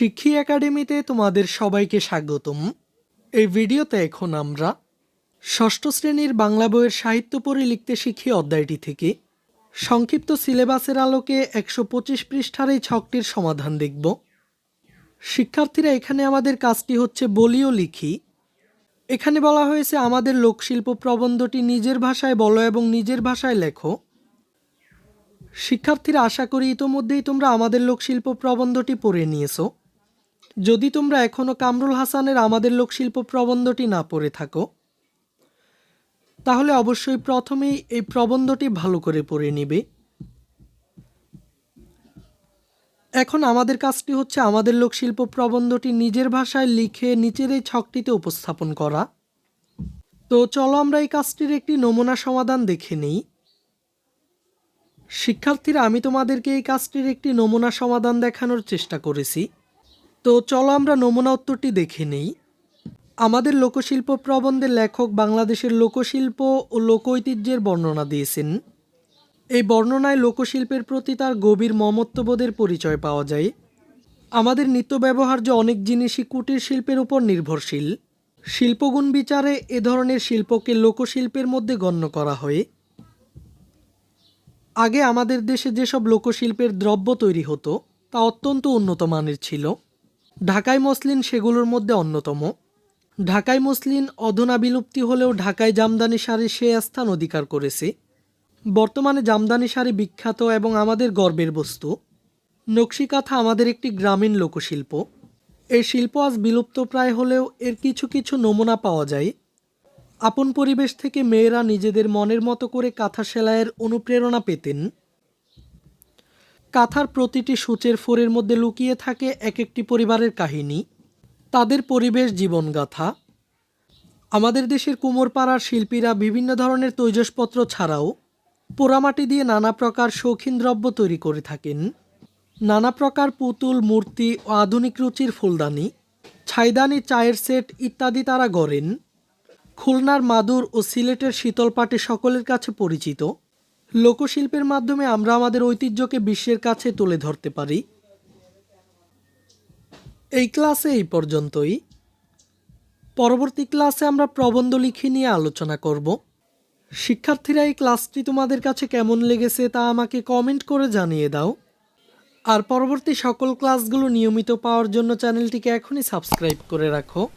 শিক্ষী একাডেমিতে তোমাদের সবাইকে স্বাগতম। এই ভিডিওতে এখন আমরা ষষ্ঠ শ্রেণির বাংলা বইয়ের সাহিত্য পড়ে লিখতে শিখি অধ্যায়টি থেকে। সংক্ষিপ্ত সিলেবাসের আলোকে একশো পঁচিশ পৃষ্ঠার এই ছকটির সমাধান দেখব। শিক্ষার্থীরা, এখানে আমাদের কাজটি হচ্ছে বলিও লিখি। এখানে বলা হয়েছে, আমাদের লোকশিল্প প্রবন্ধটি নিজের ভাষায় বলো এবং নিজের ভাষায় লেখো। শিক্ষার্থীরা, আশা করি ইতোমধ্যেই তোমরা আমাদের লোকশিল্প প্রবন্ধটি পড়ে নিয়েছো। যদি তোমরা এখনও কামরুল হাসানের আমাদের লোকশিল্প প্রবন্ধটি না পড়ে থাকো, তাহলে অবশ্যই প্রথমেই এই প্রবন্ধটি ভালো করে পড়ে নিবে। এখন আমাদের কাজটি হচ্ছে আমাদের লোকশিল্প প্রবন্ধটি নিজের ভাষায় লিখে নিচের এই ছকটিতে উপস্থাপন করা। তো চলো আমরা এই কাজটির একটি নমুনা সমাধান দেখে নিই। শিক্ষার্থীরা, আমি তোমাদেরকে এই কাজটির একটি নমুনা সমাধান দেখানোর চেষ্টা করেছি। তো চলো আমরা নমুনা উত্তরটি দেখে নেই। আমাদের লোকশিল্প প্রবন্ধের লেখক বাংলাদেশের লোকশিল্প ও লোক ঐতিহ্যের বর্ণনা দিয়েছেন। এই বর্ণনায় লোকশিল্পের প্রতি তার গভীর মমত্ববোধের পরিচয় পাওয়া যায়। আমাদের নিত্য ব্যবহার্য অনেক জিনিসই কুটির শিল্পের উপর নির্ভরশীল। শিল্পগুণ বিচারে এ ধরনের শিল্পকে লোকশিল্পের মধ্যে গণ্য করা হয়। আগে আমাদের দেশে যেসব লোকশিল্পের দ্রব্য তৈরি হতো, তা অত্যন্ত উন্নত মানের ছিল। ঢাকাই মসলিন সেগুলোর মধ্যে অন্যতম। ঢাকাই মসলিন অধুনা বিলুপ্তি হলেও ঢাকায় জামদানি শাড়ি সে স্থান অধিকার করেছে। বর্তমানে জামদানি শাড়ি বিখ্যাত এবং আমাদের গর্বের বস্তু। নকশিকাঁথা আমাদের একটি গ্রামীণ লোকশিল্প। এই শিল্প আজ বিলুপ্ত প্রায় হলেও এর কিছু কিছু নমুনা পাওয়া যায়। আপন পরিবেশ থেকে মেয়েরা নিজেদের মনের মতো করে কাঁথা সেলাইয়ের অনুপ্রেরণা পেতেন। কাঁথার প্রতিটি সূচের ফোরের মধ্যে লুকিয়ে থাকে এক একটি পরিবারের কাহিনী, তাদের পরিবেশ জীবনগাথা, আমাদের দেশের কুমোরপাড়ার শিল্পীরা বিভিন্ন ধরনের তৈজসপত্র ছাড়াও পোড়ামাটি দিয়ে নানা প্রকার শৌখিন দ্রব্য তৈরি করে থাকেন। নানা প্রকার পুতুল, মূর্তি ও আধুনিক রুচির ফুলদানি, ছাইদানি চায়ের সেট ইত্যাদি তারা গড়েন। খুলনার মাদুর ও সিলেটের শীতলপাটি সকলের কাছে পরিচিত। লোকশিল্পের মাধ্যমে আমরা আমাদের ঐতিহ্যকে বিশ্বের কাছে তুলে ধরতে পারি। এই ক্লাসে এই পর্যন্তই। পরবর্তী ক্লাসে আমরা প্রবন্ধ লিখে নিয়ে আলোচনা করব। শিক্ষার্থীরা, এই ক্লাসটি তোমাদের কাছে কেমন লেগেছে তা আমাকে কমেন্ট করে জানিয়ে দাও। আর পরবর্তী সকল ক্লাসগুলো নিয়মিত পাওয়ার জন্য চ্যানেলটিকে এখনই সাবস্ক্রাইব করে রাখো।